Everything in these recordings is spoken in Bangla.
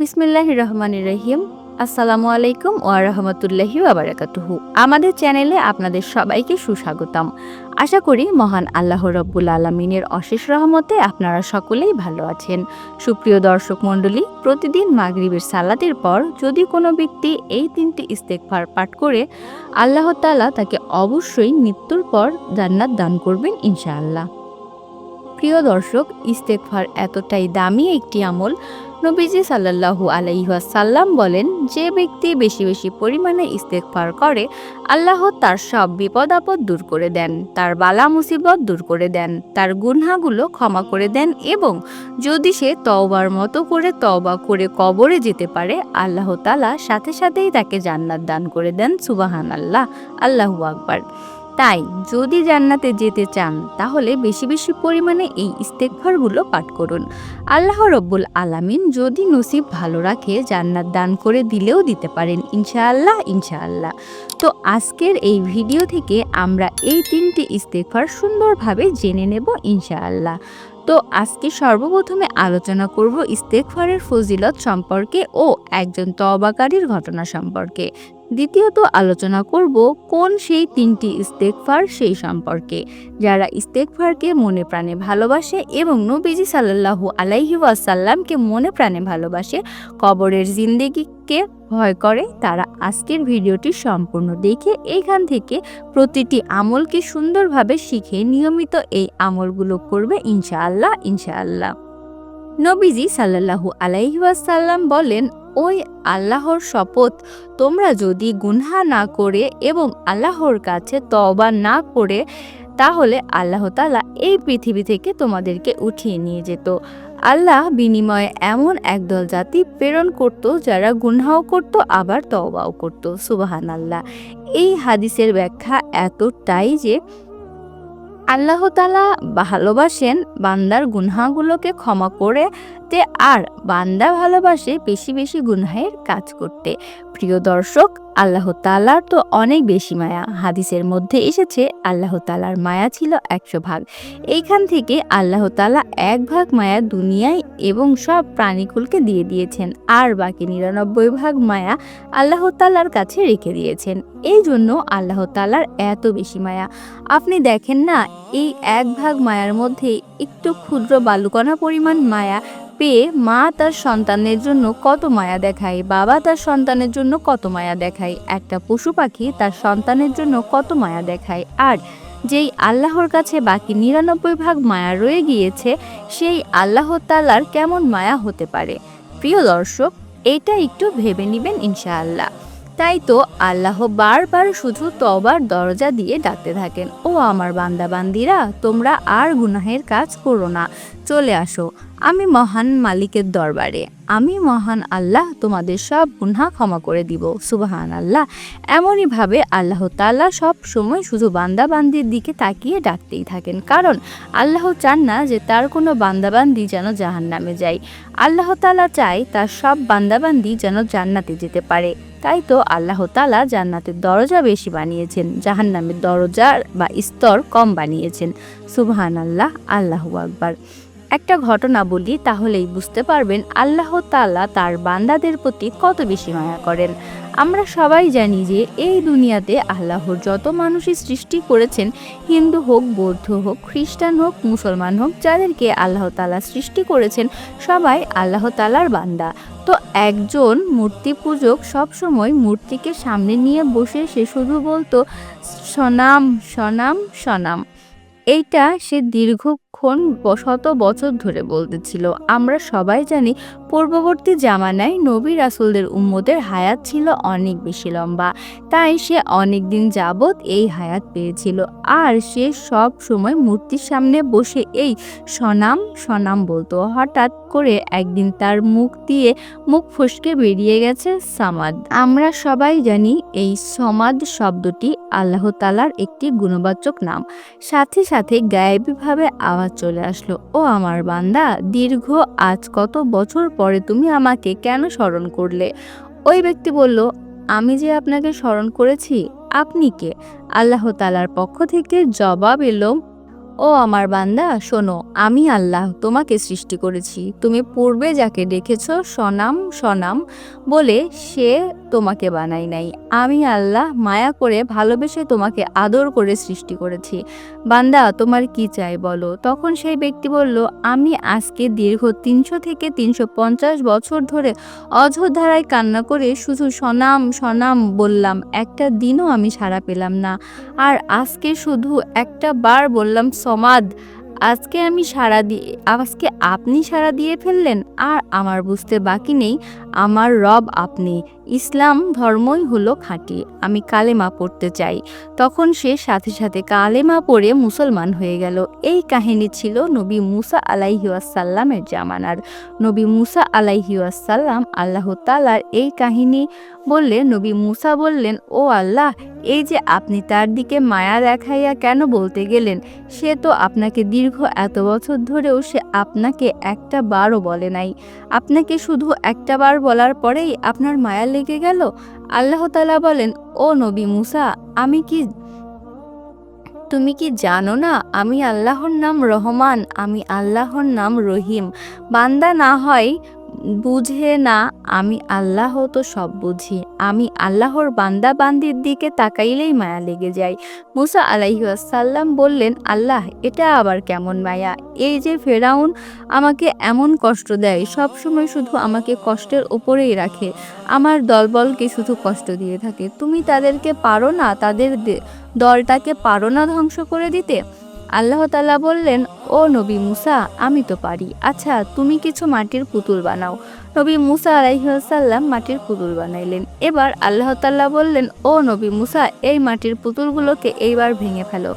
বিসমিল্লাহ রহমান রহিম। আসসালামু আলাইকুম ওয়া রাহমাতুল্লাহি ওয়া বারাকাতুহু। আমাদের চ্যানেলে আপনাদের সবাইকে সুস্বাগতম। আশা করি মহান আল্লাহ রব্বুল আলমিনের অশেষ রহমতে আপনারা সকলেই ভালো আছেন। সুপ্রিয় দর্শক মণ্ডলী, প্রতিদিন মাগরিবের সালাতের পর যদি কোনো ব্যক্তি এই তিনটি ইস্তেকফার পাঠ করে, আল্লাহ তাআলা তাকে অবশ্যই মৃত্যুর পর জান্নাত দান করবেন ইনশাআল্লাহ। প্রিয় দর্শক, ইস্তেকফার এতটাই দামি একটি আমল নবীজি সাল্লাল্লাহু আলাইহাসাল্লাম বলেন, যে ব্যক্তি বেশি বেশি পরিমাণে ইস্তেকফার করে, আল্লাহ তার সব বিপদ আপদ দূর করে দেন, তার বালা মুসিবত দূর করে দেন, তার গুনহাগুলো ক্ষমা করে দেন এবং যদি সে তওবার মতো করে তওবা করে কবরে যেতে পারে, আল্লাহ তালা সাথে সাথেই তাকে জান্নাত দান করে দেন। সুবাহান আল্লাহ আল্লাহু আকবার। তাই যদি জান্নাতে যেতে চান, তাহলে বেশি বেশি পরিমাণে এই ইস্তেকভারগুলো পাঠ করুন। আল্লাহ রব্বুল আলামিন যদি নসিব ভালো রাখে, জান্নাত দান করে দিলেও দিতে পারেন, ইনশাআল্লাহ ইনশাআল্লাহ। তো আজকের এই ভিডিও থেকে আমরা এই তিনটি ইস্তেকভার সুন্দরভাবে জেনে নেব, ইনশাআল্লাহ। তো আজকে সর্বপ্রথমে আলোচনা করব ইস্তেকফারের ফজিলত সম্পর্কে ও একজন তবাকারীর ঘটনা সম্পর্কে। দ্বিতীয়ত আলোচনা করব কোন সেই তিনটি ইস্তেকফার সেই সম্পর্কে। যারা ইস্তেকফারকে মনে প্রাণে ভালোবাসে এবং নবীজি সাল্লাল্লাহু আলাইহি ওয়াসাল্লামকে মনে প্রাণে ভালোবাসে, কবরের জিন্দেগিকে ভয় করে, তারা আজকের ভিডিওটি সম্পূর্ণ দেখে এইখান থেকে প্রতিটি আমলকে সুন্দরভাবে শিখে নিয়মিত এই আমলগুলো করবে ইনশাআল্লাহ ইনশাআল্লাহ। নবীজি সাল্লাল্লাহু আলাইহি ওয়াসাল্লাম বলেন ওই আল্লাহর শপথ। তোমরা যদি গুনহা না করে এবং আল্লাহর কাছে তওবা না করে, তাহলে আল্লাহ তালা এই পৃথিবী থেকে তোমাদেরকে উঠিয়ে নিয়ে যেত। আল্লাহ বিনিময়ে এমন একদল জাতি প্রেরণ করত, যারা গুনহাও করত, আবার তওবাও করত। সুবাহান আল্লাহ এই হাদিসের ব্যাখ্যা এতটাই যে, আল্লাহ তালা ভালোবাসেন বান্দার গুনহাগুলোকে ক্ষমা করে তে আর বান্দা ভালোবাসে বেশি বেশি গুনহায়ের কাজ করতে। প্রিয় দর্শক, আল্লাহ তালার তো অনেক বেশি মায়া। হাদিসের মধ্যে এসেছে, আল্লাহ তালার মায়া ছিল একশো ভাগ। এইখান থেকে আল্লাহ তালা এক ভাগ মায়া দুনিয়ায় এবং সব প্রাণীকুলকে দিয়ে দিয়েছেন। আর বাকি নিরানব্বই ভাগ মায়া আল্লাহ তালার কাছে রেখে দিয়েছেন। এই জন্য আল্লাহ তালার এত বেশি মায়া। আপনি দেখেন না, এই এক ভাগ মায়ার মধ্যে একটু ক্ষুদ্র বালুকণা পরিমাণ মায়া পেয়ে মা তার সন্তানের জন্য কত মায়া দেখায়, বাবা তার সন্তানের জন্য কত মায়া দেখায়, একটা পশু পাখি তার সন্তানের জন্য কত মায়া দেখায়, আর যেই আল্লাহর কাছে বাকি নিরানব্বই ভাগ মায়া রয়ে গিয়েছে, সেই আল্লাহ তালার কেমন মায়া হতে পারে? প্রিয় দর্শক, এটা একটু ভেবে নেবেন ইনশাআল্লাহ। তাই তো আল্লাহ বারবার শুধু তবার দরজা দিয়ে ডাকতে থাকেন, ও আমার বান্দা বান্দিরা তোমরা আর গুনাহের কাজ করো না। চলে আসো। আমি মহান মালিকের দরবারে। আমি মহান আল্লাহ, তোমাদের সব গুনহা ক্ষমা করে দিব। সুবাহান আল্লাহ এমনইভাবে আল্লাহ তাল্লাহ সব সময় শুধু বান্দাবান্দির দিকে তাকিয়ে ডাকতেই থাকেন। কারণ আল্লাহ চান না যে তার কোনো বান্দাবান্দি যেন জাহান নামে যায়। আল্লাহ তালা চায় তার সব বান্দাবান্দি যেন জান্নাতে যেতে পারে। তাই তো আল্লাহ তালা জান্নাতের দরজা বেশি বানিয়েছেন, জাহান্নামের দরজা বা স্তর কম বানিয়েছেন। সুবহান আল্লাহ আল্লাহ আকবার। একটা ঘটনা বলি, তাহলেই বুঝতে পারবেন আল্লাহ তাআলা তার বান্দাদের প্রতি কত বেশি মায়া করেন। আমরা সবাই জানি যে এই দুনিয়াতে আল্লাহর যত মানুষই সৃষ্টি করেছেন, হিন্দু হোক, বৌদ্ধ হোক, খ্রিস্টান হোক, মুসলমান হোক, যাদেরকে আল্লাহ তাআলা সৃষ্টি করেছেন, সবাই আল্লাহ তাআলার বান্দা। তো একজন মূর্তি পূজক সবসময় মূর্তিকে সামনে নিয়ে বসে, সে শুধু বলতো, সনাম সনাম সনাম। এইটা সে দীর্ঘক্ষণ ব- শত বছর ধরে বলতেছিল, আমরা সবাই জানি পূর্ববর্তী জামানায় নবী রাসুলদের উম্মদের হায়াত ছিল অনেক বেশি লম্বা। তাই সে অনেক দিন যাবৎ এই হায়াত পেয়েছিল। আর সে সব সময় মূর্তির সামনে বসে এই সনাম সনাম বলতো। হঠাৎ করে একদিন তার মুখ দিয়ে মুখ ফসকে বেরিয়ে গেছে সামাদ। আমরা সবাই জানি এই সমাদ শব্দটি আল্লাহ তালার একটি গুণবাচক নাম। সাথে সাথে গায়েবীভাবে আওয়াজ চলে আসলো। ও আমার বান্দা, দীর্ঘ আজ কত বছর পরে তুমি আমাকে কেন স্মরণ করলে? ওই ব্যক্তি বলল, আমি যে আপনাকে স্মরণ করেছি, আপনি কে? আল্লাহ তালার পক্ষ থেকে জবাব এলো ও আমার বান্দা, শোনো, আমি আল্লাহ তোমাকে সৃষ্টি করেছি। তুমি পূর্বে যাকে ডেকেছ সনাম সনাম বলে সে তোমাকে বানাই নাই। আমি আল্লাহ মায়া করে ভালোবেসে তোমাকে আদর করে সৃষ্টি করেছি। বান্দা, তোমার কি চাই বলো? তখন সেই ব্যক্তি বলল, আমি আজকে দীর্ঘ তিনশো থেকে তিনশো পঞ্চাশ বছর ধরে অযোধ্যারায় কান্না করে শুধু সনাম সনাম বললাম, একটা দিনও আমি সাড়া পেলাম না। আর আজকে শুধু একটা বার বললাম সমাদ। আজকে আমি সারা দিয়ে আজকে আপনি সারা দিয়ে ফেললেন, আর আমার বুঝতে বাকি নেই। আমার রব আপনি। ইসলাম ধর্মই হলো খাঁটি। আমি কালেমা পড়তে চাই। তখন সে সাথে সাথে কালেমা পড়ে মুসলমান হয়ে গেল। এই কাহিনী ছিল নবী মুসা আলাইহিওয়াসাল্লামের জামানার। নবী মুসা আলাইহিওয়াসাল্লাম আল্লাহ তালার এই কাহিনী বললে নবী মুসা বললেন, ও আল্লাহ, এই যে আপনি তার দিকে মায়া দেখাইয়া কেন বলতে গেলেন? সে তো আপনাকে দীর্ঘ এত বছর ধরেও সে আপনাকে একটা বারও বলে নাই। আপনাকে শুধু একটা বার বলার পরেই আপনার মায়া লেগে গেল। আল্লাহ তালা বলেন, ও নবী মুসা, আমি কি তুমি কি জানো না, আমি আল্লাহর নাম রহমান, আমি আল্লাহর নাম রহিম। বান্দা না হয় বুঝে না, আমি আল্লাহ তো সব বুঝি। আমি আল্লাহর বান্দা বান্দির দিকে তাকাইলেই মায়া লেগে যায়। মুসা আলাইসাল্লাম বললেন, আল্লাহ, এটা আবার কেমন মায়া? এই যে ফেরাউন আমাকে এমন কষ্ট দেয়, সব সময় শুধু আমাকে কষ্টের ওপরেই রাখে। আমার দলবলকে শুধু কষ্ট দিয়ে থাকে। তুমি তাদেরকে পারো না, তাদের দলটাকে পারো না ধ্বংস করে দিতে? আল্লাহ তালা বললেন, ও নবী মুসা, আমি তো পারি। আচ্ছা তুমি কিছু মাটির পুতুল বানাও। নবী মুসা আলাইসাল্লাম মাটির পুতুল বানাইলেন। এবার আল্লাহ তাল্লাহ বললেন, ও নবী মুসা, এই মাটির পুতুলগুলোকে এইবার ভেঙে ফেলো।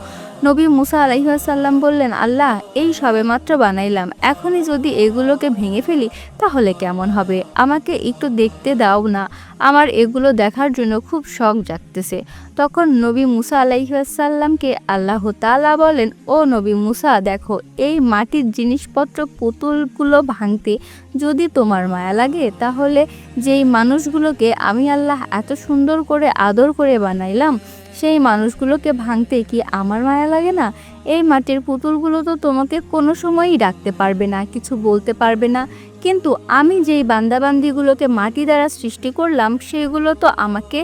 নবী মুসা আলাইসাল্লাম বললেন, আল্লাহ, এই সবেমাত্র বানাইলাম। এখনই যদি এগুলোকে ভেঙে ফেলি, তাহলে কেমন হবে? আমাকে একটু দেখতে দাও না। আমার এগুলো দেখার জন্য খুব শখ জাগতেছে। তখন নবী মুসা আলাইসাল্লামকে আল্লাহ তালা বলেন, ও নবী মুসা, দেখো, এই মাটির জিনিসপত্র পুতুলগুলো ভাঙতে যদি তোমার মায়া লাগে, তাহলে যেই মানুষগুলোকে আমি আল্লাহ এত সুন্দর করে, আদর করে বানাইলাম সেই মানুষগুলোকে ভাঙতে কি আমার মায়া লাগে না? এই মাটির পুতুলগুলো তো তোমাকে কোনো সময়ই ডাকতে পারবে না, কিছু বলতে পারবে না। কিন্তু আমি যেই বান্দাবান্দিগুলোকে মাটি দ্বারা সৃষ্টি করলাম, সেগুলো তো আমাকে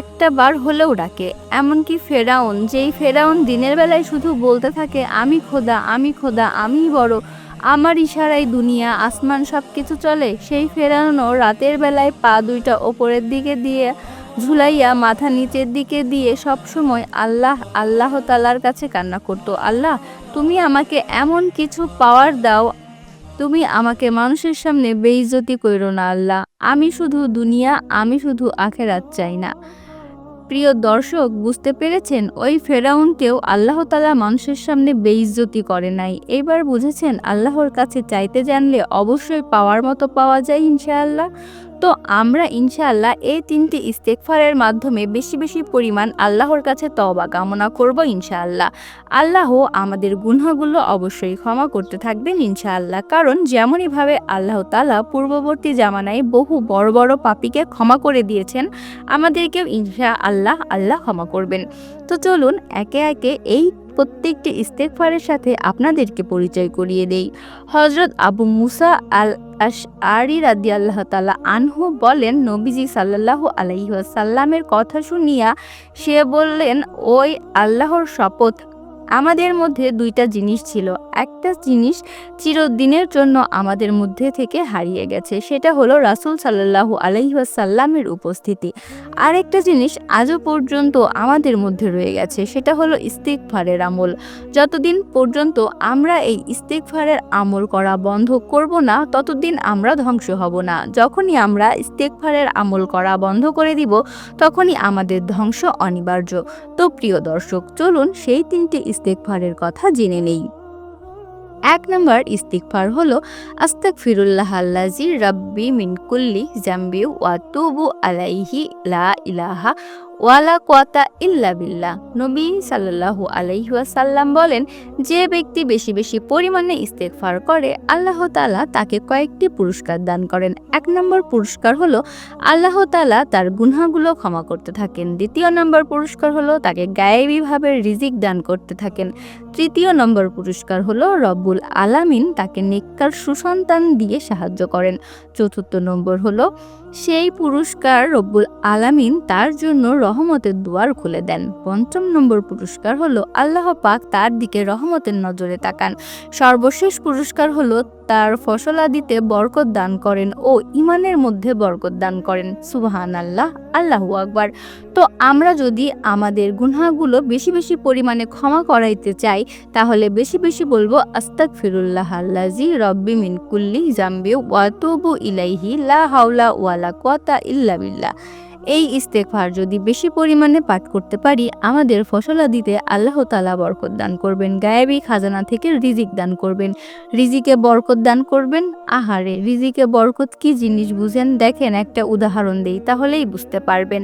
একটা বার হলেও ডাকে। এমনকি ফেরাউন, যেই ফেরাউন দিনের বেলায় শুধু বলতে থাকে, আমি খোদা আমি খোদা, আমিই বড়, আমার ইশারায় দুনিয়া, আসমান সব কিছু চলে, সেই ফেরাউনও রাতের বেলায় পা দুইটা ওপরের দিকে দিয়ে ঝুলাইয়া মাথা নিচের দিকে দিয়ে সব সময় আল্লাহ আল্লাহ তালার কাছে কান্না করত। আল্লাহ, তুমি আমাকে এমন কিছু পাওয়ার দাও, তুমি আমাকে মানুষের সামনে বেইজ্জতি কইরো না আল্লাহ। আমি শুধু দুনিয়া, আমি শুধু আখেরাত চাই না। প্রিয় দর্শক, বুঝতে পেরেছেন? ওই ফেরাউনকেও আল্লাহ তালা মানুষের সামনে বেইজ্জতি করে নাই। এবার বুঝেছেন, আল্লাহর কাছে চাইতে জানলে অবশ্যই পাওয়ার মতো পাওয়া যায় ইনশাআল্লাহ। তো আমরা ইনশাআল্লাহ এই তিনটি ইস্তেকফারের মাধ্যমে বেশি বেশি পরিমাণ আল্লাহর কাছে তবা কামনা করব ইনশাআল্লাহ। আল্লাহ আমাদের গুনাহগুলো অবশ্যই ক্ষমা করতে থাকবেন ইনশাআল্লাহ। কারণ যেমনইভাবে আল্লাহ তালা পূর্ববর্তী জামানায় বহু বড় বড় পাপিকে ক্ষমা করে দিয়েছেন, আমাদেরকেও ইনশা আল্লাহ আল্লাহ ক্ষমা করবেন। তো চলুন একে একে এই প্রত্যেকটি ইস্তেকফারের সাথে আপনাদেরকে পরিচয় করিয়ে দেই। হজরত আবু মুসা আল আশ আরি রাদি আল্লাহ তালা আনহু বলেন, নবীজি সাল্লাল্লাহু আলাইসাল্লামের কথা শুনিয়া সে বললেন, ওই আল্লাহর শপথ আমাদের মধ্যে দুইটা জিনিস ছিল। একটা জিনিস চিরদিনের জন্য আমাদের মধ্যে থেকে হারিয়ে গেছে, সেটা হলো রাসূল সাল্লাল্লাহু আলাইসাল্লামের উপস্থিতি। আরেকটা জিনিস আজও পর্যন্ত আমাদের মধ্যে রয়ে গেছে, সেটা হলো ইস্তেকফারের আমল। যতদিন পর্যন্ত আমরা এই ইস্তেকফারের আমল করা বন্ধ করব না, ততদিন আমরা ধ্বংস হব না। যখনই আমরা ইস্তেকফারের আমল করা বন্ধ করে দিব, তখনই আমাদের ধ্বংস অনিবার্য। তো প্রিয় দর্শক, চলুন সেই তিনটি ইস্তেকফারের কথা জেনে নেই। এক নম্বর ইস্তিকফার হলো আস্তাক ফিরুল্লাহ আল্লাজি রাব্বি মিনকুল্লি জাম্বি ওয়াতুবু আলাইহি লা ইলাহা ওয়ালা কোয়াতা ইল্লা বিল্লাহ। নবী সাল্লাল্লাহু আলাইহি ওয়াসাল্লাম বলেন, যে ব্যক্তি বেশি বেশি পরিমাণে ইস্তেগফার করে, আল্লাহ তালা তাকে কয়েকটি পুরস্কার দান করেন। এক নম্বর পুরস্কার হলো, আল্লাহ তালা তার গুনাহগুলো ক্ষমা করতে থাকেন। দ্বিতীয় নম্বর পুরস্কার হলো, তাকে গায়েবীভাবে রিজিক দান করতে থাকেন। তৃতীয় নম্বর পুরস্কার হলো, রব্বুল আলামিন তাকে নেককার সুসন্তান দিয়ে সাহায্য করেন। চতুর্থ নম্বর হলো সেই পুরস্কার রব্বুল আলামিন তার জন্য রহমতের দুয়ার খুলে দেন। পঞ্চম নম্বর পুরস্কার হলো, আল্লাহ পাক তার দিকে রহমতের নজরে তাকান। সর্বশেষ পুরস্কার হলো তার ফসলাদিতে বরকত দান করেন ও ইমানের মধ্যে বরকত দান করেন। সুবহান আল্লাহ আল্লাহু আকবার। তো আমরা যদি আমাদের গুনাহগুলো বেশি বেশি পরিমাণে ক্ষমা করাইতে চাই, তাহলে বেশি বেশি বলব আস্তাক ফিরুল্লাহ আল্লাজি রব্বি মিন কুল্লি জাম্বি ওয়াতুবু ইলাইহি, লা হাওলা ওয়ালা কোয়াতা ইল্লা বিল্লাহ। এই ইস্তেকফার যদি বেশি পরিমাণে পাঠ করতে পারি, আমাদের ফসলাদিতে আল্লাহ তালা বরকত দান করবেন, গায়েবী খাজানা থেকে রিজিক দান করবেন। রিজিকে বরকত দান করবেন। আহারে, রিজিকে বরকত কি জিনিস বুঝেন? দেখেন, একটা উদাহরণ দেই, তাহলেই বুঝতে পারবেন।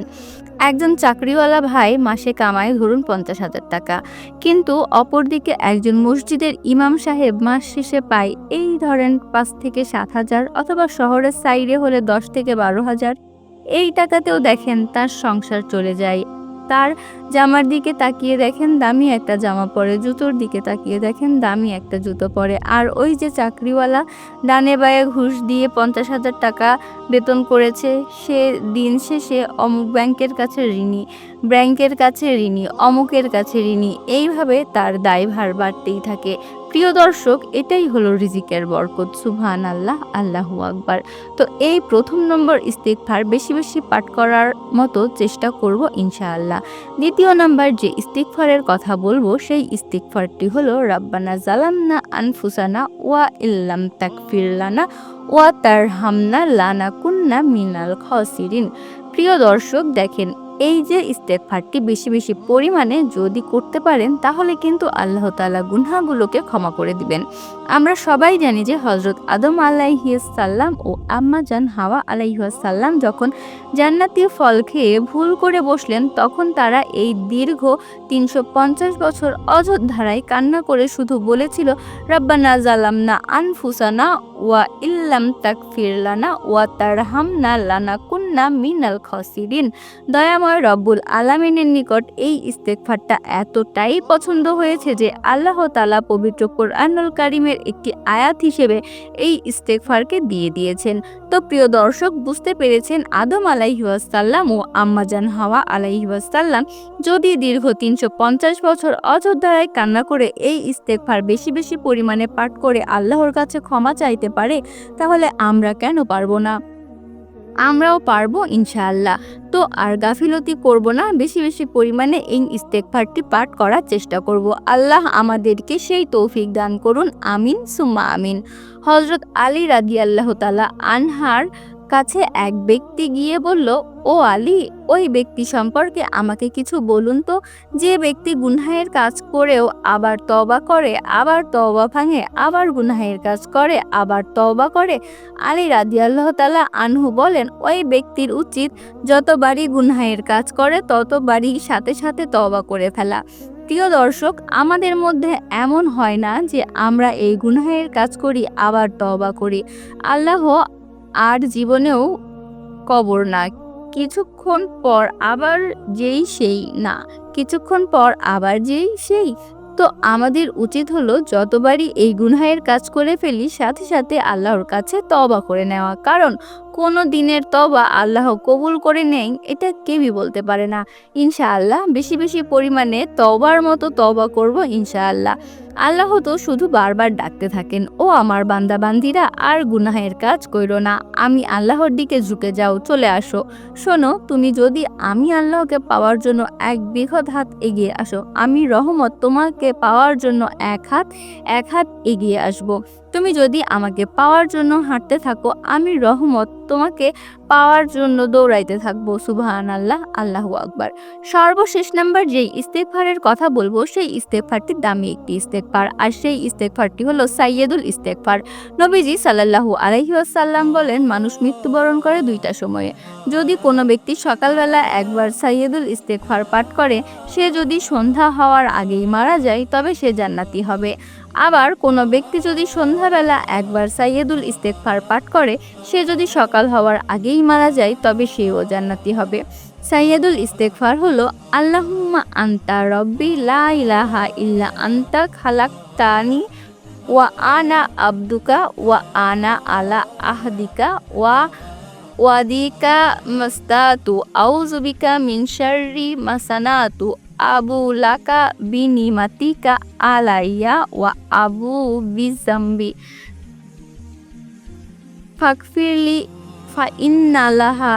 একজন চাকরিওয়ালা ভাই মাসে কামায় ধরুন পঞ্চাশ হাজার টাকা, কিন্তু অপরদিকে একজন মসজিদের ইমাম সাহেব মাস শেষে পায়, এই ধরেন পাঁচ থেকে সাত হাজার, অথবা শহরের সাইডে হলে দশ থেকে বারো হাজার। এই টাকাতেও দেখেন তার সংসার চলে যায়। তার জামার দিকে তাকিয়ে দেখেন দামি একটা জামা পরে, জুতোর দিকে তাকিয়ে দেখেন দামি একটা জুতো পরে। আর ওই যে চাকরিওয়ালা ডানে বায়ে ঘুষ দিয়ে পঞ্চাশ হাজার টাকা বেতন করেছে, সে দিন শেষে অমুক ব্যাংকের কাছে ঋণী, ব্যাংকের কাছে ঋণী, অমুকের কাছে ঋণী। এইভাবে তার দায়ভার বাড়তেই থাকে। প্রিয় দর্শক, এটাই হলো রিজিকের বরকত। সুবহান আল্লাহ আল্লাহু আকবার। তো এই প্রথম নম্বর ইস্তিকফার বেশি বেশি পাঠ করার মতো চেষ্টা করব ইনশাআল্লাহ। দ্বিতীয় নাম্বার যে ইস্তিকফারের কথা বলব, সেই ইস্তিকফারটি হলো, রাব্বানা জালামনা আনফুসানা ওয়া ইল্লাম তাকফিরলানা ওয়া তার হামনা লানা কুন্না মিনাল খসিরিন। প্রিয় দর্শক, দেখেন এই যে ইস্তেকফারটি বেশি বেশি পরিমাণে যদি করতে পারেন, তাহলে কিন্তু আল্লাহ তালা গুনহাগুলোকে ক্ষমা করে দিবেন। আমরা সবাই জানি যে হজরত আদম আলাইহিসাল্লাম ও আম্মা জান হাওয়া আলাইহাসাল্লাম যখন জান্নাতি ফল খেয়ে ভুল করে বসলেন, তখন তারা এই দীর্ঘ তিনশো পঞ্চাশ বছর অযোধ্যারায় কান্না করে শুধু বলেছিল, রব্বানা জালামনা আনফুসানা ওয়া ইল্লাম তাকফিরলানা ওয়া তারহামনা লানা কুন্না মিনাল খসিরিন। দয়াময় রব্বুল আলামিনের নিকট এই ইস্তেকফারটা এতটাই পছন্দ হয়েছে যে আল্লাহ তালা পবিত্র কোরআনুল কারিমের একটি আয়াত হিসেবে এই ইস্তেকফারকে দিয়ে দিয়েছেন। তো প্রিয় দর্শক, বুঝতে পেরেছেন আদম আলাইহাসাল্লাম ও আম্মাজান হাওয়া আলাইহাসাল্লাম যদি দীর্ঘ তিনশো পঞ্চাশ বছর অযোধ্যায় কান্না করে এই ইস্তেকফার বেশি বেশি পরিমাণে পাঠ করে আল্লাহর কাছে ক্ষমা চাইতে পারে, তাহলে আমরা কেন পারব না? আমরাও পারব, ইনশাআল্লাহ। তো আর গাফিলতি করব না, বেশি বেশি পরিমাণে এই ইস্তেকফারটি পাঠ করার চেষ্টা করব। আল্লাহ আমাদেরকে সেই তৌফিক দান করুন, আমিন, সুম্মা আমিন। হজরত আলী রাজি আল্লাহ তালা আনহার কাছে এক ব্যক্তি গিয়ে বলল, ও আলী, ওই ব্যক্তি সম্পর্কে আমাকে কিছু বলুন তো। যে ব্যক্তি গুনহায়ের কাজ করেও আবার তবা করে, আবার তবা ভাঙে, আবার গুনহায়ের কাজ করে, আবার তবা করে। আলী রাদি আল্লাহ তালা আনহু বলেন, ওই ব্যক্তির উচিত যতবারই গুনহায়ের কাজ করে, ততবারই সাথে সাথে তবা করে ফেলা। প্রিয় দর্শক, আমাদের মধ্যে এমন হয় না যে আমরা এই গুনহায়ের কাজ করি, আবার তবা করি। আল্লাহ আর জীবনেও কবর না। কিছুক্ষণ পর আবার যেই সেই, না, কিছুক্ষণ পর আবার যেই সেই। তো আমাদের উচিত হলো যতবারই এই গুনহায়ের কাজ করে ফেলি, সাথে সাথে আল্লাহর কাছে তবা করে নেওয়া। কারণ কোনো দিনের তবা আল্লাহ কবুল করে নেই, এটা কেউই বলতে পারে না। ইনশাআল্লাহ, বেশি বেশি পরিমাণে তবার মতো তবা করব ইনশাআল্লাহ। আল্লাহ তো শুধু বারবার ডাকতে থাকেন, ও আমার বান্দা বান্দিরা আর গুনাহের কাজ কইরো না, আমি আল্লাহর দিকে ঝুঁকে যাও, চলে আসো। শোনো, তুমি যদি আমি আল্লাহকে পাওয়ার জন্য এক বৃহৎ হাত এগিয়ে আসো, আমি রহমত তোমাকে পাওয়ার জন্য এক হাত এক হাত এগিয়ে আসব। তুমি যদি আমাকে পাওয়ার জন্য হাঁটতে থাকো, আমি রহমত তোমাকে পাওয়ার জন্য দৌড়াইতে থাকব। সুবাহান আল্লাহ আল্লাহু আকবার। সর্বশেষ নাম্বার যেই ইস্তেকফারের কথা বলব, সেই ইস্তেকফারটি দামি একটি ইস্তেক ইস্তেকফার আর সেই ইস্তেকফারটি হলো সাইয়েদুল ইস্তেকফার। নবীজি সাল্লাল্লাহু আলাইহি ওয়াসাল্লাম বলেন, মানুষ মৃত্যুবরণ করে দুইটা সময়ে। যদি কোনো ব্যক্তি সকালবেলা একবার সাইয়েদুল ইস্তেকফার পাঠ করে, সে যদি সন্ধ্যা হওয়ার আগেই মারা যায়, তবে সে জান্নাতি হবে। আবার কোনো ব্যক্তি যদি সন্ধ্যাবেলা একবার সাইয়েদুল ইস্তেকফার পাঠ করে, সে যদি সকাল হওয়ার আগেই মারা যায়, তবে সেও জান্নাতি হবে। সাইয়েদুল ইস্তেকফার হলো, আল্লাহুম্মা আন্তা রব্বি লা ইলাহা ইল্লা আন্তা খালাক্তানি ওয়া আনা আবদুকা ওয়া আনা আলা আহদিকা ওয়া ওয়াদিকা মাস্তাতু আউজুবিকা মিন শাররি মাসানাতু আবু লাকা বিনিমাতিকা আলাইয়া ওয়া আবু বিজাম্বি ফাকফিরলি ফা ইন্নালাহা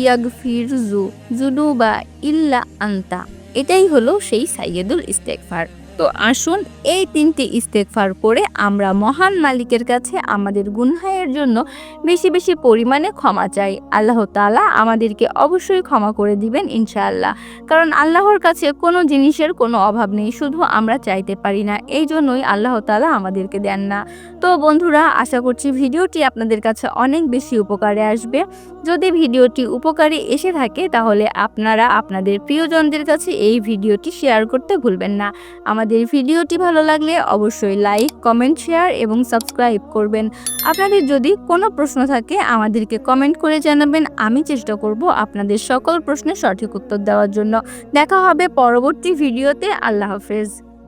ইয়াগফিরজু জুনুবা ইল্লা আন্তা। এটাই হলো সেই সাইয়েদুল ইস্তেকফার তো আসুন এই তিনটি ইস্তেকফার করে আমরা মহান মালিকের কাছে আমাদের গুনহায়ের জন্য বেশি বেশি পরিমাণে ক্ষমা চাই। আল্লাহ তাআলা আমাদেরকে অবশ্যই ক্ষমা করে দিবেন ইনশাআল্লাহ। কারণ আল্লাহর কাছে কোনো জিনিসের কোনো অভাব নেই, শুধু আমরা চাইতে পারি না, এই জন্যই আল্লাহ তাআলা আমাদেরকে দেন না। তো বন্ধুরা, আশা করছি ভিডিওটি আপনাদের কাছে অনেক বেশি উপকারে আসবে। যদি ভিডিওটি উপকারে এসে থাকে, তাহলে আপনারা আপনাদের প্রিয়জনদের কাছে এই ভিডিওটি শেয়ার করতে ভুলবেন না। আমাদের ভিডিওটি ভালো লাগলে অবশ্যই লাইক কমেন্ট শেয়ার এবং সাবস্ক্রাইব করবেন। আপনাদের যদি কোনো প্রশ্ন থাকে, আমাদেরকে কমেন্ট করে জানাবেন। আমি চেষ্টা করব আপনাদের সকল প্রশ্নের সঠিক উত্তর দেওয়ার জন্য। দেখা হবে পরবর্তী ভিডিওতে। আল্লাহ হাফেজ।